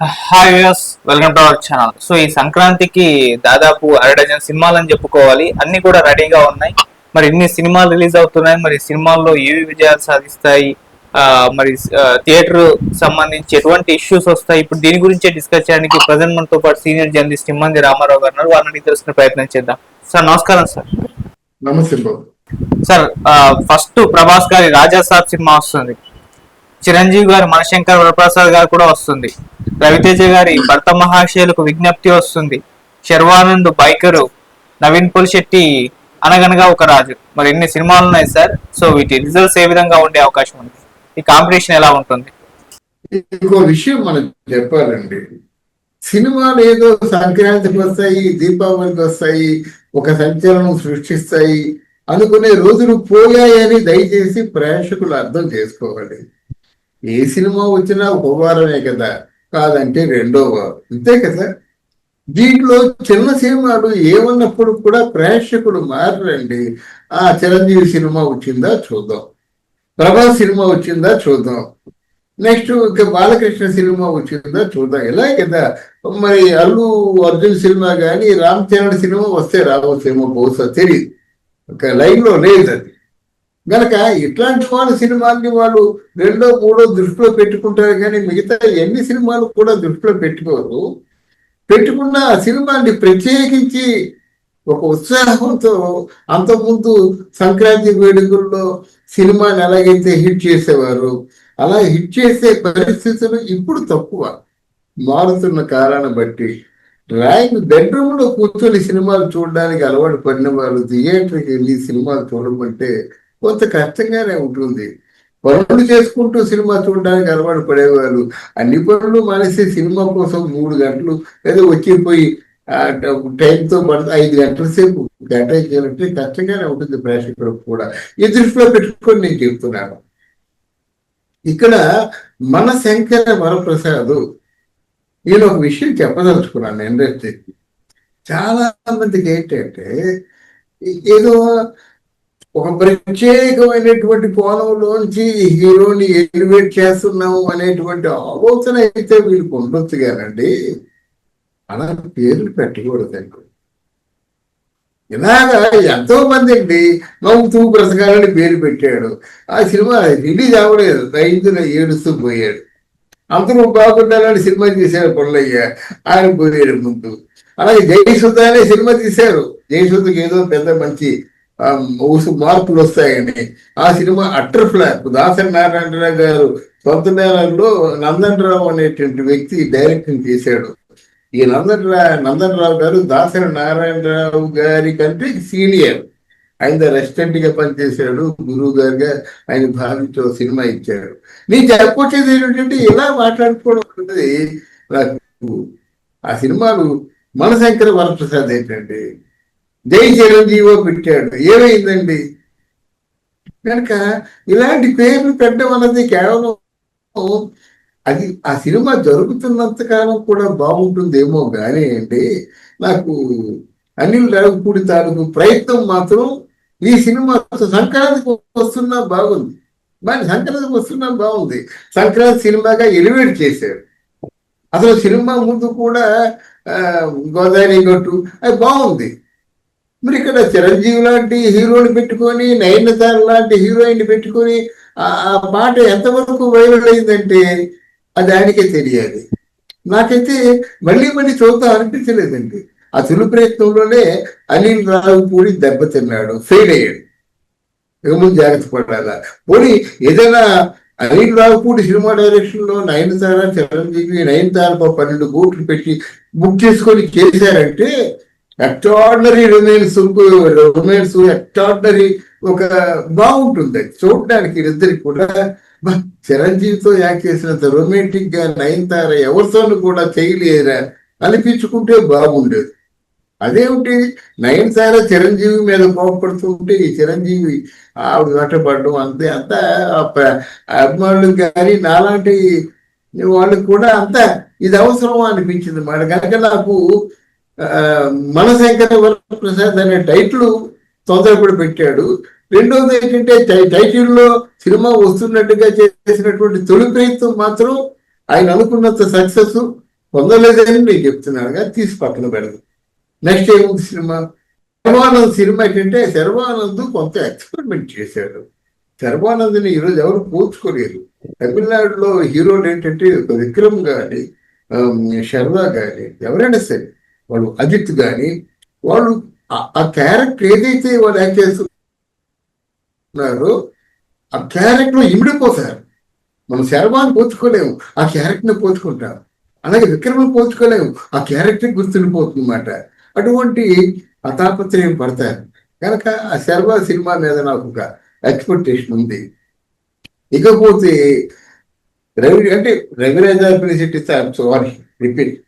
Hi viewers welcome to our channel so ఈ సంక్రాంతికి దాదాపు అర డజన్ సినిమాలు అని చెప్పుకోవాలి. అన్ని కూడా రెడీగా ఉన్నాయి. మరి ఇన్ని సినిమాలు రిలీజ్ అవుతున్నాయి. మరి సినిమాల్లో ఏవి విజయాలు సాధిస్తాయి? మరి థియేటర్ సంబంధించి ఎటువంటి ఇష్యూస్ వస్తాయి? ఇప్పుడు దీని గురించే డిస్కస్ చేయడానికి ప్రజెంట్ మనతో పాటు సీనియర్ జర్నలిస్ట్ ఇమ్మంది రామారావు గారు ఉన్నారు. వారిని తెలుసుకునే ప్రయత్నం చేద్దాం. సార్ నమస్కారం సార్. నమస్తే సార్ ఫస్ట్ ప్రభాస్ గారి రాజా సాబ్ సినిమా వస్తుంది. చిరంజీవి గారు మనశంకర్ వరప్రసాద్ గారు కూడా వస్తుంది. రవితేజ గారి భర్త మహాశయులకు విజ్ఞప్తి వస్తుంది. శర్వానంద్ బైకరు నవీన్ పులిశెట్టి అనగనగా ఒక రాజు. మరి ఎన్ని సినిమాలు ఉన్నాయి సార్? సో వీటి రిజల్ట్స్ ఏ విధంగా ఉండే అవకాశం ఉంది? ఈ కాంపిటీషన్ ఎలా ఉంటుంది? ఇంకో విషయం మనం చెప్పాలండి. సినిమాలు ఏదో సంక్రాంతికి వస్తాయి దీపావళికి వస్తాయి ఒక సంచలనం సృష్టిస్తాయి అనుకునే రోజులు పోయాయని దయచేసి ప్రేక్షకులు అర్థం చేసుకోవాలి. ఏ సినిమా వచ్చినా ఒక వారమే కదా. కాదంటే రెండో భావం అంతే కదా? దీంట్లో చిన్న సినిమాలు ఏమన్నప్పుడు కూడా ప్రేక్షకులు మారండి ఆ చిరంజీవి సినిమా వచ్చిందా చూద్దాం. ప్రభాస్ సినిమా వచ్చిందా చూద్దాం. నెక్స్ట్ ఇంకా బాలకృష్ణ సినిమా వచ్చిందా చూద్దాం. ఇలా కదా? మరి అల్లు అర్జున్ సినిమా కానీ రామ్ చరణ్ సినిమా వస్తే రావచ్చేమో బహుశా తెలియదు ఒక లైన్లో లేదు అది. గనక ఇట్లాంటి వాళ్ళ సినిమాల్ని వాళ్ళు రెండో మూడో దృష్టిలో పెట్టుకుంటారు కానీ మిగతా ఎన్ని సినిమాలు కూడా దృష్టిలో పెట్టుకోరు. పెట్టుకున్న ఆ సినిమాని ప్రత్యేకించి ఒక ఉత్సాహంతో అంతకుముందు సంక్రాంతి వేడుకల్లో సినిమాని ఎలాగైతే హిట్ చేసేవారు అలా హిట్ చేసే పరిస్థితులు ఇప్పుడు తక్కువ. మారుతున్న కారణం బట్టి డ్రాయింగ్ బెడ్రూమ్లో కూర్చొని సినిమాలు చూడడానికి అలవాటు పడిన వాళ్ళు థియేటర్కి వెళ్ళి సినిమాలు చూడమంటే కొంత కష్టంగానే ఉంటుంది. పనులు చేసుకుంటూ సినిమా చూడడానికి అలవాటు పడేవారు అన్ని పనులు మానేసి సినిమా కోసం మూడు గంటలు ఏదో వచ్చిపోయి ఆ టైంతో పడితే ఐదు గంటల సేపు గంట చేయాలంటే కష్టంగానే ఉంటుంది ప్రేక్షకులకు కూడా. ఈ దృష్టిలో పెట్టుకొని నేను చెప్తున్నాను. ఇక్కడ మన శంకర వరప్రసాద్. నేను ఒక విషయం చెప్పదలుచుకున్నాను ఇండస్ట్రీకి చాలా మందికి ఏంటంటే ఏదో ఒక ప్రత్యేకమైనటువంటి కోణంలోంచి హీరోని ఎలివేట్ చేస్తున్నాము అనేటువంటి ఆలోచన అయితే వీళ్ళకి ఉండొచ్చు కానండి. అలా పేర్లు పెట్టకూడదండి. ఇలాగా ఎంతో మంది అండి నవ్వుతూ బ్రతకాలని పేరు పెట్టాడు. ఆ సినిమా రిలీజ్ అవ్వలేదు. రైతులు ఏడుస్తూ పోయాడు. అందరూ బాగుండాలని సినిమా తీశారు పొల్లయ్య. ఆయన పోయాడు ముందు. అలాగే జయసుధ అనే సినిమా తీశారు. జయసుధకి ఏదో పెద్ద మంచి మార్పులు వస్తాయని ఆ సినిమా అట్టర్ ఫ్లాప్. దాసరి నారాయణరావు గారు సొంత నేలలో నందన్ రావు అనేటువంటి వ్యక్తి డైరెక్షన్ చేశాడు. ఈ నందన్ రా నందన్ రావు గారు దాసరి నారాయణరావు గారి కంటే సీనియర్. ఆయన రెసిడెంట్గా పనిచేశాడు. గురువు గారుగా ఆయన భావించి సినిమా ఇచ్చాడు నేను చెప్పొచ్చేది ఏంటంటే ఇలా మాట్లాడుకోవడం అనేది నాకు ఆ సినిమాలు మనశంకర వరప్రసాద్ ఏంటండి జై చిరంజీవో పెట్టాడు. ఏమైందండి? కనుక ఇలాంటి పేర్లు పెట్టడం అన్నది కేవలం అది ఆ సినిమా జరుగుతున్నంత కాలం కూడా బాగుంటుందేమో కానీ అండి నాకు అనిల్ రావుపూడి తాలూకు ప్రయత్నం మాత్రం ఈ సినిమా సంక్రాంతికి వస్తున్నా బాగుంది. మరి సంక్రాంతికి వస్తున్నా బాగుంది. సంక్రాంతి సినిమాగా ఎలివేట్ చేశాడు. అసలు సినిమా ముందు కూడా గోదావరి గట్టు అది బాగుంది. మరి ఇక్కడ చిరంజీవి లాంటి హీరోని పెట్టుకొని నయనతార లాంటి హీరోయిన్ పెట్టుకొని ఆ పాట ఎంతవరకు వైరల్ అయిందంటే అది ఆయనకే తెలియాలి. నాకైతే మళ్ళీ మళ్ళీ చూద్దాం అనిపించలేదండి. ఆ తొలి ప్రయత్నంలోనే అనిల్ రావుపూడి దెబ్బతిన్నాడు ఫెయిల్ అయ్యాడు. ఇకముందు జాగ్రత్త పడాలా? పోనీ ఏదైనా అనిల్ రావుపూడి సినిమా డైరెక్షన్లో నయనతార చిరంజీవి నయనతార పన్నెండు కోట్లు పెట్టి బుక్ చేసుకొని చేశారంటే ఎక్స్ట్రాడినరీ రొమాన్స్ రొమాన్స్ ఎక్స్ట్రాడినరీ ఒక బాగుంటుంది. చూడడానికి ఇద్దరికి కూడా చిరంజీవితో యాక్ట్ చేసినంత రొమాంటిక్గా నయనతార ఎవరితోనూ కూడా చేయలేరా అనిపించుకుంటే బాగుండేది. అదేమిటి? నయనతార చిరంజీవి మీద కోపడుతుంటే ఈ చిరంజీవి ఆవిడ వెంటబడడం అంతే అంతా అభిమానులు కానీ నాలాంటి వాళ్ళకి కూడా అంతా ఇది అవసరం అనిపించింది. మాట కనుక నాకు మనశంకర వరప్రసాద్ అనే టైటిల్ తొందరపడి పెట్టాడు. రెండోది ఏంటంటే టైటిల్లో సినిమా వస్తున్నట్టుగా చేసినటువంటి తొలి ప్రయత్నం మాత్రం ఆయన అనుకున్నంత సక్సెస్ పొందలేదని నేను చెప్తున్నాను. కానీ తీసి పక్కన పెడదు. నెక్స్ట్ ఏముంది సినిమా? శర్వానంద్ సినిమా ఏంటంటే శర్వానంద్ కొంత ఎక్స్పెరిమెంట్ చేశాడు. శర్వానంద్ని ఈరోజు ఎవరు పోల్చుకోలేరు తమిళనాడులో హీరోలు ఏంటంటే ఒక విక్రమ్ కానీ శర్వా కానీ ఎవరైనా సరే వాళ్ళు అజిత్ కానీ వాళ్ళు ఆ- క్యారెక్టర్ ఏదైతే వాళ్ళు యాక్ట్ చేస్తున్నారో ఆ క్యారెక్టర్ ఇమిడిపోతారు మనం శర్వాన్ని పోల్చుకోలేము ఆ క్యారెక్టర్ని పోల్చుకుంటాం అలాగే విక్రమం పోల్చుకోలేము ఆ క్యారెక్టర్ గుర్తుండిపోతుందన్నమాట. అటువంటి అతాపత్రయం పడతారు. కనుక ఆ శర్వా సినిమా మీద నాకు ఒక ఎక్స్పెక్టేషన్ ఉంది. ఇకపోతే రవి అంటే రవిరాజ పిలిచెట్టి సారీ రిపీట్.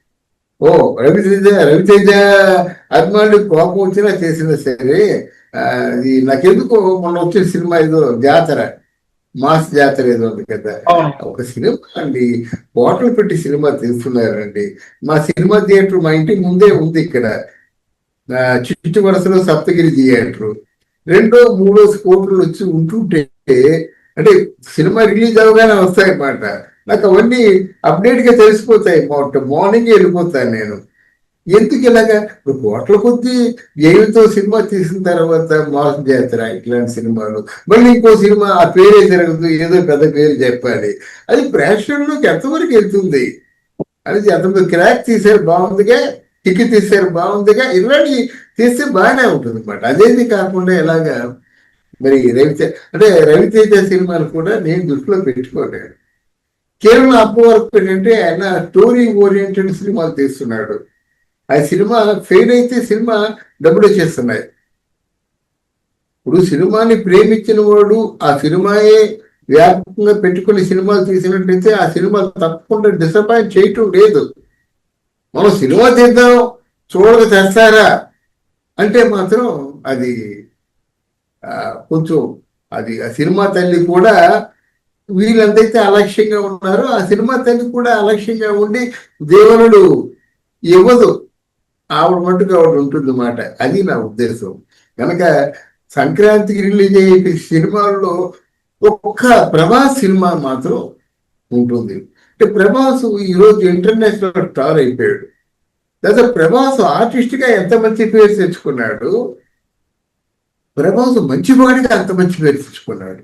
ఓ రవితేజ రవితేజ అభిమానులు కోపం వచ్చినా చేసినా సరే ఇది నాకెందుకు మొన్న వచ్చిన సినిమా ఏదో జాతర మాస్ జాతర ఏదో ఉంది కదా. ఒక సినిమా అండి హోటల్ పెట్టి సినిమా తీస్తున్నారండి. మా సినిమా థియేటర్ మా ఇంటి ముందే ఉంది ఇక్కడ. చిట్టు వరుసలో సప్తగిరి థియేటర్. రెండో మూడో కోట్లు వచ్చి ఉంటుంటే అంటే సినిమా రిలీజ్ అవగానే వస్తాయి అన్నమాట నాకు అవన్నీ అప్డేట్గా తెలిసిపోతాయి. మార్నింగ్ వెళ్ళిపోతాను నేను. ఎందుకు ఇలాగా? ఇప్పుడు కోట్ల కొద్ది వ్యయంతో సినిమా తీసిన తర్వాత మోసం చేస్తారా ఇట్లాంటి సినిమాలు. మళ్ళీ ఇంకో సినిమా ఆ పేరే జరగదు ఏదో పెద్ద పేరు చెప్పాలి. అది ప్రేక్షకుల్లోకి ఎంతవరకు వెళ్తుంది? అది ఎంతమంది క్రాక్ తీసారు బాగుందిగా టిక్కి తీసారు బాగుందిగా ఇలాంటి తీస్తే బాగానే ఉంటుంది అనమాట అదేది కాకుండా ఇలాగా మరి రవితేజ అంటే రవితేజ సినిమాలు కూడా నేను దృష్టిలో పెట్టుకోలేను కేవలం అప్పవరకు ఏంటంటే ఆయన టూరింగ్ ఓరియంటెడ్ సినిమాలు తీస్తున్నాడు. ఆ సినిమా ఫెయిల్ అయితే సినిమా డబ్బులు చేస్తున్నాయి. ఇప్పుడు సినిమాని ప్రేమించిన వాడు ఆ సినిమాయే వ్యాపకంగా పెట్టుకుని సినిమాలు తీసినట్టయితే ఆ సినిమా తప్పకుండా డిసప్పాయింట్ చేయటం లేదు. మనం సినిమా తీద్దాం చూడక తెస్తారా అంటే మాత్రం అది కొంచెం అది ఆ సినిమా తల్లి కూడా వీళ్ళందైతే అలక్ష్యంగా ఉన్నారో. ఆ సినిమా తల్లి కూడా అలక్ష్యంగా ఉండి దేవునుడు ఇవ్వదు. ఆవిడ మటుకు ఆవిడ ఉంటుంది అన్నమాట అది నా ఉద్దేశం. కనుక సంక్రాంతికి రిలీజ్ అయ్యే సినిమాల్లో ఒక్క ప్రభాస్ సినిమా మాత్రం ఉంటుంది. అంటే ప్రభాస్ ఈరోజు ఇంటర్నేషనల్ స్టార్ అయిపోయాడు. లేదా ప్రభాస్ ఆర్టిస్ట్గా ఎంత మంచి పేరు తెచ్చుకున్నాడు? ప్రభాస్ మంచివాడిగా అంత మంచి పేరు తెచ్చుకున్నాడు.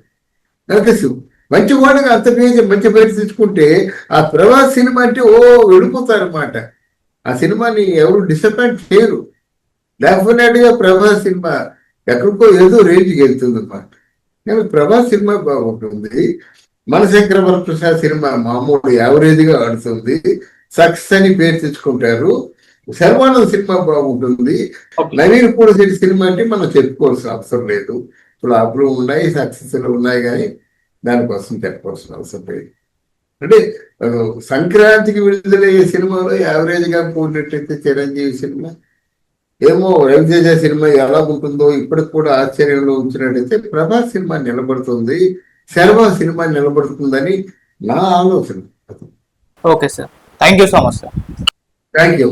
కనుక సి- మంచివాడిగా అంత పేరు మంచి పేరు తెచ్చుకుంటే ఆ ప్రభాస్ సినిమా అంటే ఓ వెళ్ళిపోతారన్నమాట. ఆ సినిమాని ఎవరు డిసప్పాయింట్ చేయరు. డెఫినెట్గా ప్రభాస్ సినిమా ఎక్కడికో ఏదో రేంజ్కి వెళ్తుంది అన్నమాట కానీ ప్రభాస్ సినిమా బాగుంటుంది. మనశంకర వరప్రసాద్ సినిమా మామూలు యావరేజ్గా ఆడుతుంది. సక్సెస్ అని పేరు తెచ్చుకుంటారు. శర్వానంద్ సినిమా బాగుంటుంది. నవీన్ పూడశెట్టి సినిమా అంటే మనం చెప్పుకోవాల్సిన అవసరం లేదు. ఇప్పుడు అప్పుడు ఉన్నాయి సక్సెస్ ఉన్నాయి కానీ దానికోసం చెప్పవలసిన అవసరం లేదు. అంటే సంక్రాంతికి విడుదలయ్యే సినిమాలో యావరేజ్గా పోయినట్టయితే చిరంజీవి సినిమా ఏమో రవితేజ సినిమా ఎలా ఉంటుందో ఇప్పటికి కూడా ఆశ్చర్యంలో ఉంచినట్టయితే ప్రభాస్ సినిమా నిలబడుతుంది శర్వా సినిమా నిలబడుతుందని నా ఆలోచన. Okay sir. Thank you so much sir. Thank you